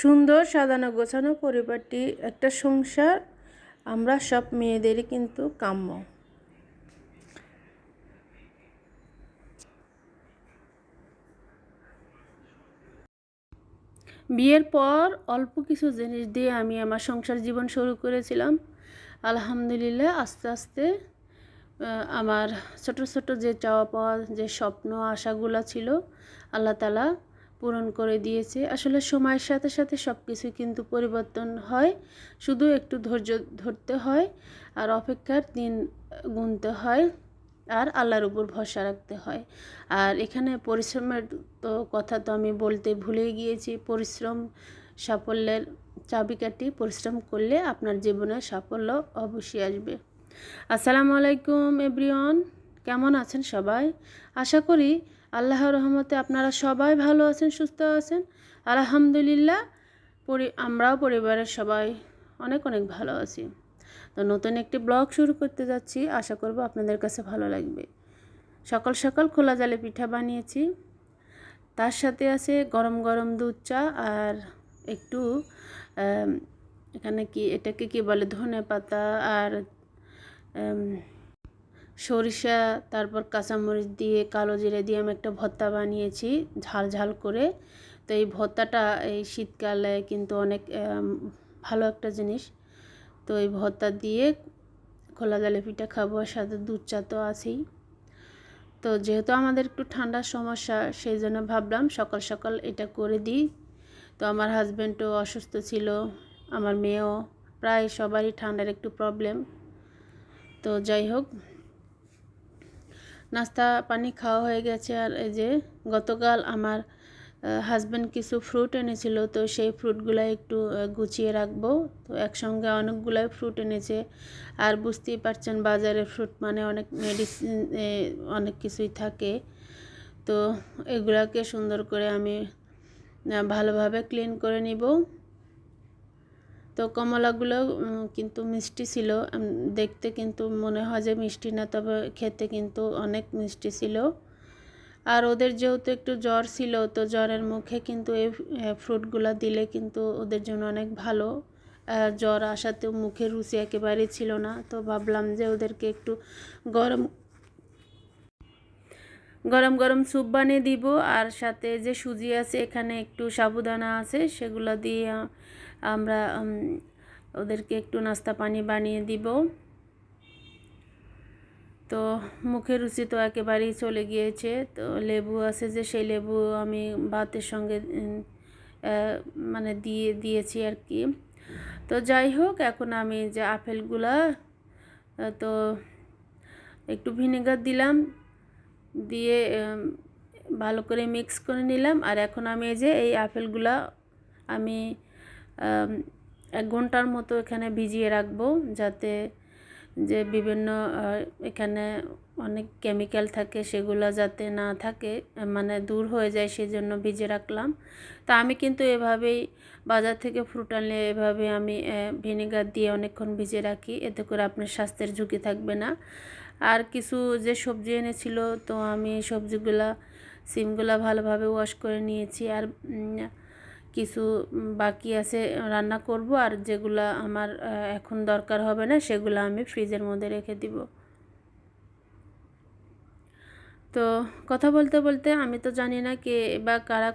সুন্দর সাজানো গোছানো পরিবারটি একটা সংসার, আমরা সব মেয়েদেরই কিন্তু কাম্য। বিয়ের পর অল্প কিছু জিনিস দিয়ে আমি আমার সংসার জীবন শুরু করেছিলাম। আলহামদুলিল্লাহ, আস্তে আস্তে আমার ছোট ছোট যে চাওয়া পাওয়া, যে স্বপ্ন, আশাগুলো ছিল, আল্লাহ তালা পূরণ করে দিয়েছে। আসলে সময়ের সাথে সাথে সব কিছুই কিন্তু পরিবর্তন হয়। শুধু একটু ধৈর্য ধরতে হয় আর অপেক্ষার দিন গুনতে হয় আর আল্লাহর উপর ভরসা রাখতে হয়। আর এখানে পরিশ্রমের তো কথা তো আমি বলতে ভুলেই গিয়েছি। পরিশ্রম সাফল্যের চাবিকাঠি পরিশ্রম করলে আপনার জীবনে সাফল্য অবশ্যই আসবে। আসসালামু আলাইকুম, এভরিওয়ান। কেমন আছেন সবাই? আশা করি আল্লাহর রহমতে আপনারা সবাই ভালো আছেন, সুস্থ আছেন। আলহামদুলিল্লাহ, পরি আমরাও পরিবারের সবাই অনেক অনেক ভালো আছি। তো নতুন একটি ব্লগ শুরু করতে যাচ্ছি। আশা করব আপনাদের কাছে ভালো লাগবে। সকাল সকাল খোলা জালে পিঠা বানিয়েছি। তার সাথে আছে গরম গরম দুধ চা আর একটু এখানে কি, এটাকে কি বলে ধনে পাতা আর সরিষা, তারপর কাঁচামরিচ দিয়ে, কালো জিরে দিয়ে আমি একটা ভর্তা বানিয়েছি, ঝাল ঝাল করে। তো এই ভর্তাটা এই শীতকালে কিন্তু অনেক ভালো একটা জিনিস। তো এই ভর্তা দিয়ে খোলা জালে পিঠা খাব সাথে দুধ চা তো আছেই। তো যেহেতু আমাদের একটু ঠান্ডার সমস্যা, সেই জন্য ভাবলাম সকাল সকাল এটা করে দিই। তো আমার হাজব্যান্ডও অসুস্থ ছিল, আমার মেয়েও, প্রায় সবারই ঠান্ডার একটু প্রবলেম তো যাই হোক নাস্তা পানি খাওয়া হয়ে গেছে আর এই যে গতকাল আমার হাজব্যান্ড কিছু ফ্রুট এনেছিল, তো সেই ফ্রুটগুলো একটু গুছিয়ে রাখব। তো একসঙ্গে অনেকগুলাই ফ্রুট এনেছে। আর বুঝতেই পারছেন বাজারে ফ্রুট মানে অনেক মেডিসিন অনেক কিছুই থাকে। তো এগুলাকে সুন্দর করে আমি ভালোভাবে ক্লিন করে নিব। তো কমলাগুলো কিন্তু মিষ্টি ছিল। দেখতে কিন্তু মনে হয় যে মিষ্টি না, তবে খেতে কিন্তু অনেক মিষ্টি ছিল। আর ওদের যেহেতু একটু জ্বর ছিল, তো জ্বরের মুখে কিন্তু এই ফ্রুটগুলো দিলে কিন্তু ওদের জন্য অনেক ভালো। জ্বর আসাতেও মুখে রুচি একেবারেই ছিল না, তো ভাবলাম যে ওদেরকে একটু গরম গরম গরম স্যুপ বানিয়ে দিব। আর সাথে যে সুজি আছে, এখানে একটু সাবুদানা আছে, সেগুলো দিয়ে আমরা ওদেরকে একটু নাস্তা পানি বানিয়ে দিব। তো মুখের রুচি তো একেবারেই চলে গিয়েছে। তো লেবু আছে যে, সেই লেবু আমি ভাতের সঙ্গে মানে দিয়ে, দিয়েছি আর কি। তো যাই হোক, এখন আমি যে আপেলগুলা তো একটু ভিনেগার দিলাম, দিয়ে ভালো করে মিক্স করে নিলাম। আর এখন আমি যে, এই আপেলগুলা আমি এক ঘণ্টার মতো এখানে ভিজিয়ে রাখব যাতে যে বিভিন্ন এখানে অনেক কেমিক্যাল থাকে সেগুলো যাতে না থাকে মানে দূর হয়ে যায় সেই জন্য ভিজে রাখলাম। তা আমি কিন্তু এভাবেই বাজার থেকে ফ্রুট আনলে এভাবে আমি ভিনেগার দিয়ে অনেকক্ষণ ভিজে রাখি, এতে করে আপনার স্বাস্থ্যের ঝুঁকি থাকবে না। আর কিছু যে সবজি এনেছিল, তো আমি সবজিগুলা, সিমগুলা ভালোভাবে ওয়াশ করে নিয়েছি। আর কিছু বাকি আছে, রান্না করব আর যেগুলো আমার এখন দরকার হবে না, সেগুলো আমি ফ্রিজের মধ্যে রেখে দিব। তো কথা বলতে বলতে আমি তো জানি না কে বা কারা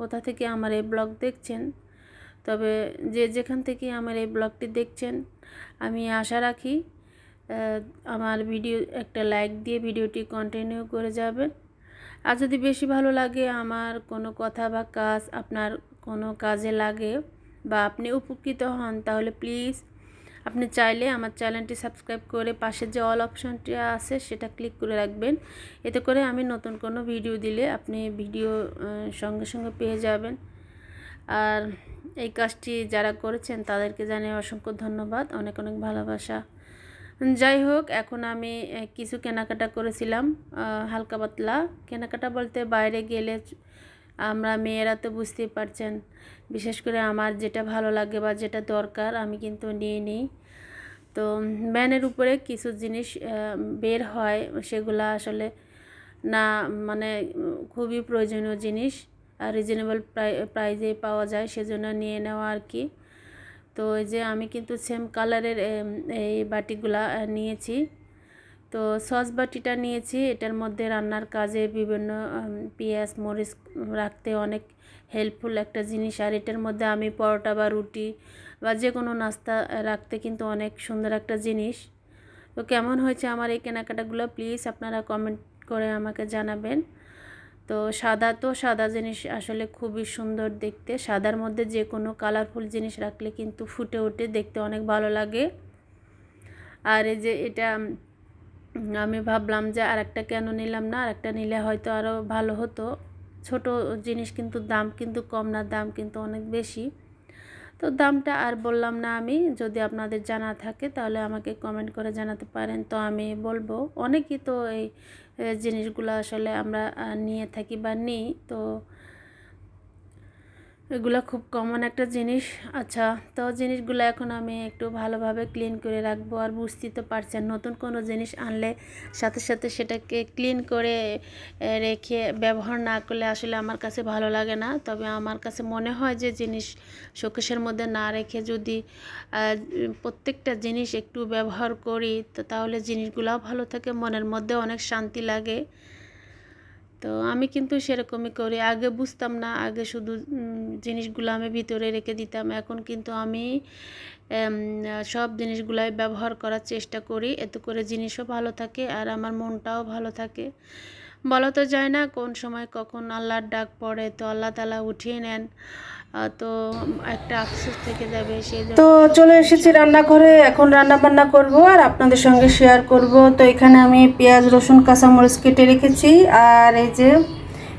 কোথা থেকে আমার এই ব্লগ দেখছেন, তবে যে যেখান থেকে আমার এই ব্লগটি দেখছেন, আমি আশা রাখি আমার ভিডিও, একটা লাইক দিয়ে ভিডিওটি কন্টিনিউ করে যাবেন। আর যদি বেশি ভালো লাগে, আমার কোনো কথা বা কাজ আপনার কোনো কাজে লাগে বা আপনি উপকৃত হন, তাহলে প্লিজ আপনি চাইলে আমার চ্যানেলটি সাবস্ক্রাইব করে পাশে যে অল অপশনটি আছে সেটা ক্লিক করে রাখবেন। এতে করে আমি নতুন কোনো ভিডিও দিলে আপনি ভিডিও সঙ্গে সঙ্গে পেয়ে যাবেন। আর এই কাজটি যারা করেছেন তাদেরকে জানিয়ে অসংখ্য ধন্যবাদ, অনেক অনেক ভালোবাসা। যাই হোক, এখন আমি কিছু কেনাকাটা করেছিলাম হালকা পাতলা। কেনাকাটা বলতে বাইরে গেলে আমরা মেয়েরা তো বুঝতেই পারছেন। বিশেষ করে আমার যেটা ভালো লাগে বা যেটা দরকার, আমি কিন্তু নিয়ে নিই। তো ব্যানের উপরে কিছু জিনিস বের হয়, সেগুলো আসলে না মানে খুবই প্রয়োজনীয় জিনিস। আর রিজনেবল প্রাই প্রাইজে পাওয়া যায়, সেজন্য নিয়ে নেওয়া আর কি। তো এই যে আমি কিন্তু সেম কালারের এই বাটিগুলা নিয়েছি। তো সস বাটিটা নিয়েছি, এটার মধ্যে রান্নার কাজে বিভিন্ন পেঁয়াজ, মরিচ রাখতে অনেক হেল্পফুল একটা জিনিস। আর এটার মধ্যে আমি পরোটা বা রুটি বা যে কোনো নাস্তা রাখতে কিন্তু অনেক সুন্দর একটা জিনিস। তো কেমন হয়েছে আমার এই কেনাকাটাগুলো? প্লিজ আপনারা কমেন্ট করে আমাকে জানাবেন। তো সাদা তো সাদা জিনিস আসলে খুবই সুন্দর দেখতে। সাদার মধ্যে যে কোনো কালারফুল জিনিস রাখলে কিন্তু ফুটে ওঠে, দেখতে অনেক ভালো লাগে। আর এই যে এটা আমি ভাবলাম যে আরেকটা কেন নিলাম না? আরেকটা নিলে হয়তো আরও ভালো হতো। ছোট জিনিস কিন্তু দাম কিন্তু কম না, দাম কিন্তু অনেক বেশি। তো দামটা আর বললাম না আমি, যদি আপনাদের জানা থাকে তাহলে আমাকে কমেন্ট করে জানাতে পারেন। তো আমি বলব, অনেকই তো এই জিনিসগুলো আসলে আমরা নিয়ে থাকি বা নিই। তো এগুলো খুব কমন একটা জিনিস। আচ্ছা তো জিনিসগুলো এখন আমি একটু ভালোভাবে ক্লিন করে রাখব আর বুঝতেই তো পারছেন, নতুন কোনো জিনিস আনলে সাথে সাথে সেটাকে ক্লিন করে রেখে ব্যবহার না করলে আসলে আমার কাছে ভালো লাগে না। তবে আমার কাছে মনে হয় যে জিনিস শোকেশের মধ্যে না রেখে যদি প্রত্যেকটা জিনিস একটু ব্যবহার করি, তো তাহলে জিনিসগুলোও ভালো থাকে, মনের মধ্যে অনেক শান্তি লাগে। তো আমি কিন্তু সেরকমই করি। আগে বুঝতাম না, আগে শুধু জিনিসগুলো আমি ভিতরে রেখে দিতাম। এখন কিন্তু আমি সব জিনিসগুলাই ব্যবহার করার চেষ্টা করি। এতে করে জিনিসও ভালো থাকে আর আমার মনটাও ভালো থাকে। বলা তো যায় না, কোন সময় কখন আল্লাহর ডাক পড়ে, তো আল্লাহ তালা উঠিয়ে নেন। তো চলে এসেছি রান্নাঘরে, এখন রান্না বান্না করব আর আপনাদের সঙ্গে শেয়ার করব। তো এখানে আমি পেঁয়াজ, রসুন, কাঁচামরিচ কেটে রেখেছি আর এই যে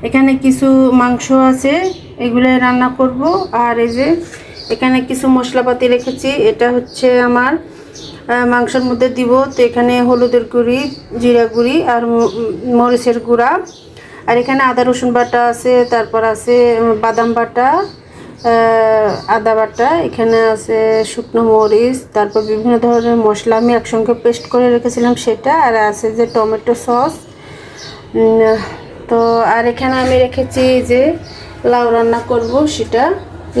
এখানে কিছু মাংস আছে, এগুলো রান্না করব। আর এই যে এখানে কিছু মশলাপাতি রেখেছি, এটা হচ্ছে আমার মাংসের মধ্যে দিব। তো এখানে হলুদের গুঁড়ি, জিরা গুঁড়ি আর মরিচের গুঁড়া। আর এখানে আদা, রসুন বাটা আছে, তারপর আছে বাদাম বাটা আদা বাটা, এখানে আছে শুকনো মরিচ, তারপর বিভিন্ন ধরনের মশলা আমি একসঙ্গে পেস্ট করে রেখেছিলাম সেটা, আর আছে যে টমেটো সস। তো আর এখানে আমি রেখেছি যে লাউ রান্না করব সেটা।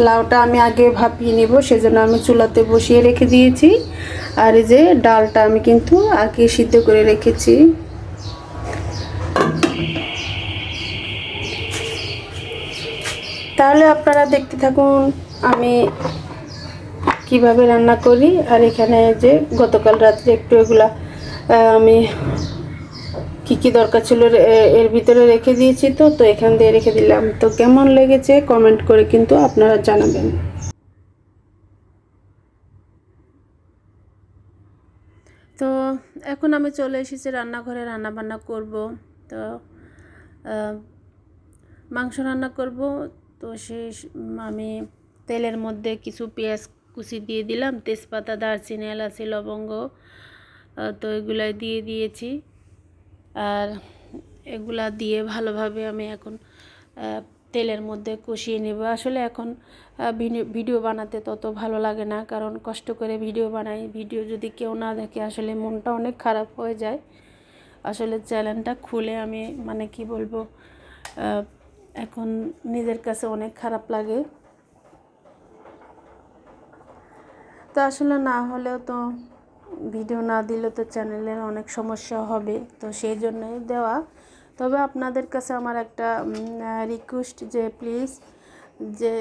লাউটা আমি আগে ভাপিয়ে নেব, সেজন্য আমি চুলাতে বসিয়ে রেখে দিয়েছি। আর এই যে ডালটা আমি কিন্তু আগে সিদ্ধ করে রেখেছি। তাহলে আপনারা দেখতে থাকুন আমি কীভাবে রান্না করি আর এখানে যে গতকাল রাত্রে একটু এগুলা আমি কি কি দরকার ছিল এর ভিতরে রেখে দিয়েছি তো তো এখান দিয়ে রেখে দিলাম। তো কেমন লেগেছে কমেন্ট করে কিন্তু আপনারা জানাবেন। তো এখন আমি চলে এসেছি রান্নাঘরে রান্না বান্না করব। তো মাংস রান্না করব। তো সে আমি তেলের মধ্যে কিছু পেঁয়াজ কুচি দিয়ে দিলাম, তেজপাতা, দারচিনি, এলাচি, লবঙ্গ তো এগুলাই দিয়ে দিয়েছি। আর এগুলা দিয়ে ভালোভাবে আমি এখন তেলের মধ্যে কষিয়ে নেব। আসলে এখন ভিডিও বানাতে তত ভালো লাগে না, কারণ কষ্ট করে ভিডিও বানাই। ভিডিও যদি কেউ না দেখে, আসলে মনটা অনেক খারাপ হয়ে যায়। আসলে চ্যানেলটা খুলে আমি মানে কি বলব এখন নিজের কাছে অনেক খারাপ লাগে। তো আসলে না হলেও তো ভিডিও না দিলে তো চ্যানেলের অনেক সমস্যা হবে, তো সেই জন্যই দেওয়া। তবে আপনাদের কাছে আমার একটা রিকোয়েস্ট যে প্লিজ যে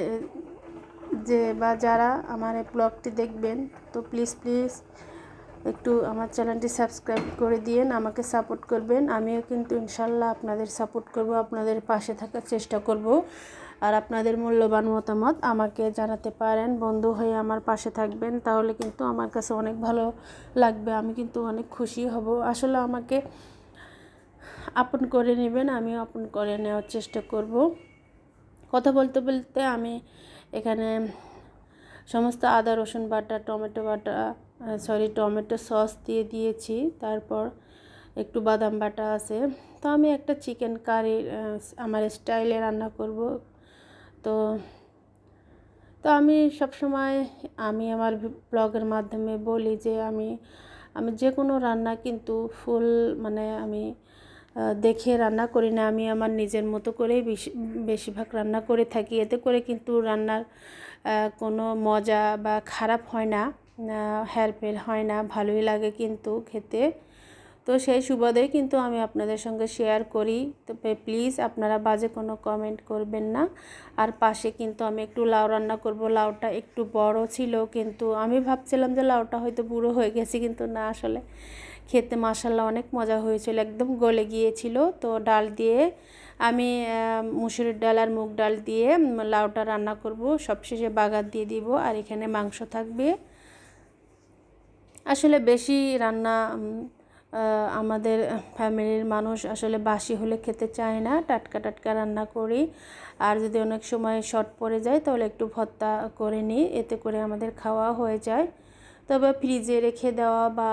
যে বা যারা আমার এই ব্লগটি দেখবেন, তো প্লিজ প্লিজ একটু আমার চ্যানেলটি সাবস্ক্রাইব করে দিয়েন, আমাকে সাপোর্ট করবেন। আমিও কিন্তু ইনশাল্লাহ আপনাদের সাপোর্ট করব, আপনাদের পাশে থাকার চেষ্টা করব। আর আপনাদের মূল্যবান মতামত আমাকে জানাতে পারেন, বন্ধু হয়ে আমার পাশে থাকবেন, তাহলে কিন্তু আমার কাছে অনেক ভালো লাগবে, আমি কিন্তু অনেক খুশি হব। আসলে আমাকে আপন করে নেবেন, আমিও আপন করে নেওয়ার চেষ্টা করব। কথা বলতে বলতে আমি এখানে সমস্ত আদা, রসুন বাটা, টমেটো বাটা সরি টমেটো সস দিয়ে দিয়েছি। তারপর একটু বাদাম বাটা আছে। তো আমি একটা চিকেন কারি আমার স্টাইলে রান্না করব। তো তো আমি সবসময় আমি আমার ব্লগের মাধ্যমে বলি যে আমি আমি যে কোনো রান্না কিন্তু ফুল মানে আমি দেখে রান্না করি না। আমি আমার নিজের মতো করেই বেশি, বেশিরভাগ রান্না করে থাকি। এতে করে কিন্তু রান্নার কোনো মজা বা খারাপ হয় না। হেরফের হয় না, ভালোই লাগে কিন্তু খেতে। তো সেই সুবাদেই কিন্তু আমি আপনাদের সঙ্গে শেয়ার করি। তো প্লিজ আপনারা বাজে কোনো কমেন্ট করবেন না। আর পাশে কিন্তু আমি একটু লাউ রান্না করব। লাউটা একটু বড় ছিল কিন্তু আমি ভাবছিলাম যে লাউটা হয়তো বুড়ো হয়ে গেছে কিন্তু না, আসলে খেতে মাসাল্লাহ অনেক মজা হয়েছিল, একদম গলে গিয়েছিল। তো ডাল দিয়ে আমি মুসুরির ডাল আর মুগ ডাল দিয়ে লাউটা রান্না করব। সবশেষে বাগার দিয়ে দিব। আর এখানে মাংস থাকবে। আসলে বেশি রান্না আমাদের ফ্যামিলির মানুষ আসলে বাসি হলে খেতে চায় না। টাটকা টাটকা রান্না করি। আর যদি অনেক সময় শর্ট পড়ে যায় তাহলে একটু ভর্তা করে নিই। এতে করে আমাদের খাওয়া হয়ে যায়। তবে ফ্রিজে রেখে দেওয়া বা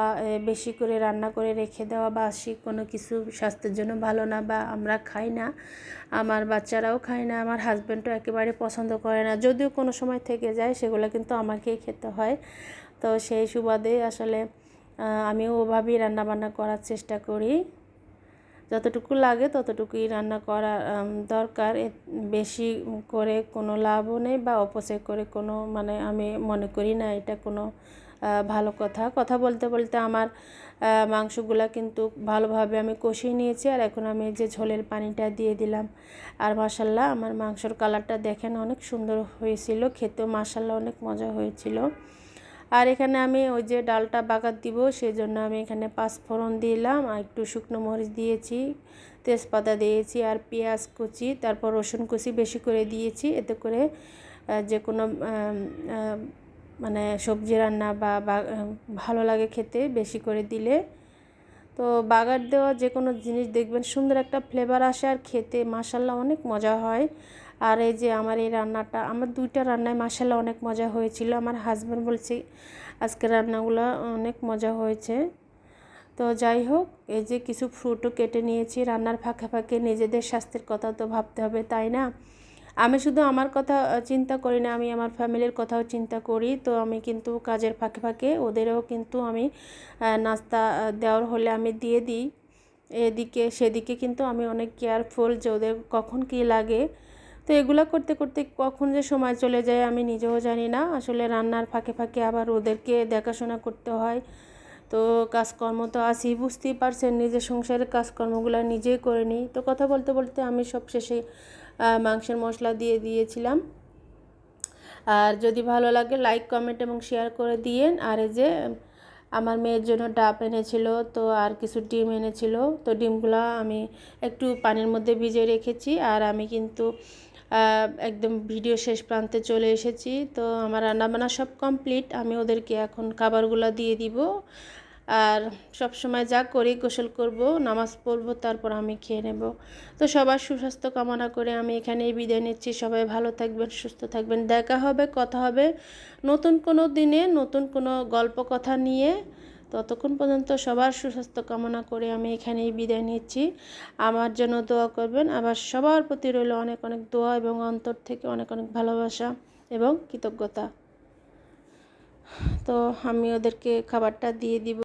বেশি করে রান্না করে রেখে দেওয়া বাসি কোনো কিছু স্বাস্থ্যের জন্য ভালো না বা, আমরা খাই না। আমার বাচ্চারাও খায় না, আমার হাজব্যান্ডও একেবারে পছন্দ করে না। যদিও কোনো সময় থেকে যায়, সেগুলো কিন্তু আমাকেই খেতে হয়। তো সেই সুবাদে আসলে আমিও ওভাবেই রান্নাবান্না করার চেষ্টা করি। যতটুকু লাগে ততটুকুই রান্না করা দরকার। বেশি করে কোনো লাভও নেই বা, অপচয় করে কোনো মানে আমি মনে করি না এটা কোনো ভালো কথা। কথা বলতে বলতে আমার মাংসগুলা কিন্তু ভালোভাবে আমি কষিয়ে নিয়েছি আর এখন আমি যে ঝোলের পানিটা দিয়ে দিলাম। আর মাসাল্লাহ আমার মাংসর কালারটা দেখেন অনেক সুন্দর হয়েছিল, খেতেও মাসাল্লাহ অনেক মজা হয়েছিল। আর এখানে আমি ওই যে ডালটা বাগাত দিব সেই জন্য আমি এখানে পাঁচ ফোড়ন দিলাম, আর একটু শুকনো মরিচ দিয়েছি, তেজপাতা দিয়েছি আর পেঁয়াজ কুচি, তারপর রসুন কুচি বেশি করে দিয়েছি, এতে করে যে কোনো মানে সবজি রান্না বা ভালো লাগে খেতে বেশি করে দিলে। তো বাগার দেওয়া যে কোনো জিনিস দেখবেন সুন্দর একটা ফ্লেভার আসে আর খেতে মাসাল্লাহ অনেক মজা হয়। আর এই যে আমার এই রান্নাটা, আমার দুইটা রান্নায় মাসাল্লাহ অনেক মজা হয়েছিল। আমার হাজব্যান্ড বলছে, আজকে রান্নাগুলো অনেক মজা হয়েছে। তো যাই হোক, এই যে কিছু ফ্রুটও কেটে নিয়েছি। রান্নার ফাঁকে ফাঁকে নিজেদের স্বাস্থ্যের কথা তো ভাবতে হবে, তাই না? আমি শুধু আমার কথা চিন্তা করি না, আমি আমার ফ্যামিলির কথাও চিন্তা করি। তো আমি কিন্তু কাজের ফাঁকে ফাঁকে ওদেরও কিন্তু আমি নাস্তা দেওয়ার হলে আমি দিয়ে দিই। এদিকে, সেদিকে কিন্তু আমি অনেক কেয়ারফুল যে ওদের কখন কী লাগে। তো এগুলো করতে করতে কখন যে সময় চলে যায় আমি নিজেও জানি না। আসলে রান্নার ফাঁকে ফাঁকে আবার ওদেরকে দেখাশোনা করতে হয়। তো কাজকর্ম তো আসি বুঝতেই পারছেন, নিজের সংসারের কাজকর্মগুলো নিজেই করে নিই। তো কথা বলতে বলতে আমি সব শেষে মাংসের মশলা দিয়ে দিয়েছিলাম। আর যদি ভালো লাগে লাইক কমেন্ট এবং শেয়ার করে দিয়েন। আর এই যে আমার মেয়ের জন্য ডাব এনেছিল, তো আর কিছু ডিম এনেছিল। তো ডিমগুলো আমি একটু পানির মধ্যে ভিজিয়ে রেখেছি। আর আমি কিন্তু একদম ভিডিও শেষ প্রান্তে চলে এসেছি। তো আমার রান্নাবান্না সব কমপ্লিট আমি ওদেরকে এখন খাবারগুলো দিয়ে দিব। আর সব সময় যা করি গোসল করব, নামাজ পড়ব, তারপর আমি খেয়ে নেব। তো সবার সুস্বাস্থ্য কামনা করে আমি এখানেই বিদায় নিচ্ছি। সবাই ভালো থাকবেন, সুস্থ থাকবেন। দেখা হবে, কথা হবে নতুন কোনো দিনে, নতুন কোনো গল্প কথা নিয়ে। ততক্ষণ পর্যন্ত সবার সুস্বাস্থ্য কামনা করে আমি এখানেই বিদায় নিচ্ছি। আমার জন্য দোয়া করবেন। আবার সবার প্রতি রইল অনেক অনেক দোয়া এবং অন্তর থেকে অনেক অনেক ভালোবাসা এবং কৃতজ্ঞতা। তো আমি ওদেরকে খাবারটা দিয়ে দিব।